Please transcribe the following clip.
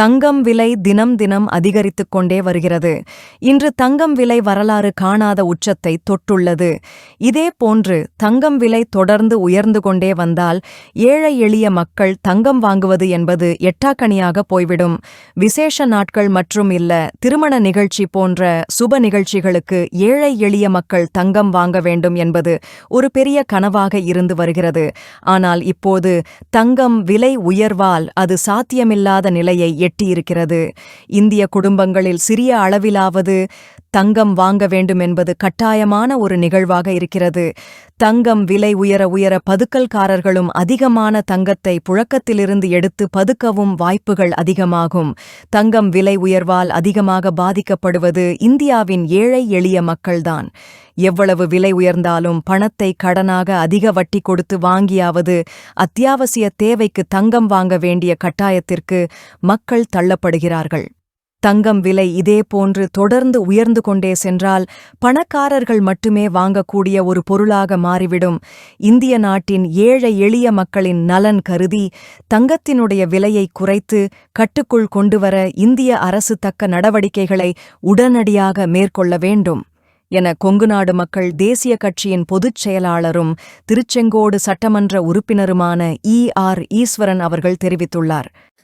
தங்கம் விலை தினம் தினம் அதிகரித்துக் கொண்டே வருகிறது. இன்று தங்கம் விலை வரலாறு காணாத உச்சத்தை தொட்டுள்ளது. இதே போன்று தங்கம் விலை தொடர்ந்து உயர்ந்து கொண்டே வந்தால் ஏழை எளிய மக்கள் தங்கம் வாங்குவது என்பது எட்டாக்கணியாக போய்விடும். விசேஷ நாட்கள் மற்றும் இல்ல திருமண நிகழ்ச்சி போன்ற சுப நிகழ்ச்சிகளுக்கு ஏழை எளிய மக்கள் தங்கம் வாங்க வேண்டும் என்பது ஒரு பெரிய கனவாக இருந்து வருகிறது. ஆனால் இப்போது தங்கம் விலை உயர்வால் அது சாத்தியமில்லாத நிலையை எட்டியிருக்கிறது. இந்திய குடும்பங்களில் சிறிய அளவிலாவது தங்கம் வாங்க வேண்டும் என்பது கட்டாயமான ஒரு நிகழ்வாக இருக்கிறது. தங்கம் விலை உயர உயர பதுக்கல்காரர்களும் அதிகமான தங்கத்தை புழக்கத்திலிருந்து எடுத்து பதுக்கவும் வாய்ப்புகள் அதிகமாகும். தங்கம் விலை உயர்வால் அதிகமாக பாதிக்கப்படுவது இந்தியாவின் ஏழை எளிய மக்கள்தான். எவ்வளவு விலை உயர்ந்தாலும் பணத்தை கடனாக அதிக வட்டி கொடுத்து வாங்கியாவது அத்தியாவசிய தேவைக்கு தங்கம் வாங்க வேண்டிய கட்டாயத்திற்கு மக்கள் தள்ளப்படுகிறார்கள். தங்கம் விலை இதேபோன்று தொடர்ந்து உயர்ந்து கொண்டே சென்றால் பணக்காரர்கள் மட்டுமே வாங்கக்கூடிய ஒரு பொருளாக மாறிவிடும். இந்திய நாட்டின் ஏழை எளிய மக்களின் நலன் கருதி தங்கத்தினுடைய விலையை குறைத்து கட்டுக்குள் கொண்டுவர இந்திய அரசு தக்க நடவடிக்கைகளை உடனடியாக மேற்கொள்ள வேண்டும். என கொங்குநாடு மக்கள் தேசிய கட்சியின் பொதுச் செயலாளரும் திருச்செங்கோடு சட்டமன்ற உறுப்பினருமான இ ஆர் ஈஸ்வரன் அவர்கள் தெரிவித்துள்ளார்.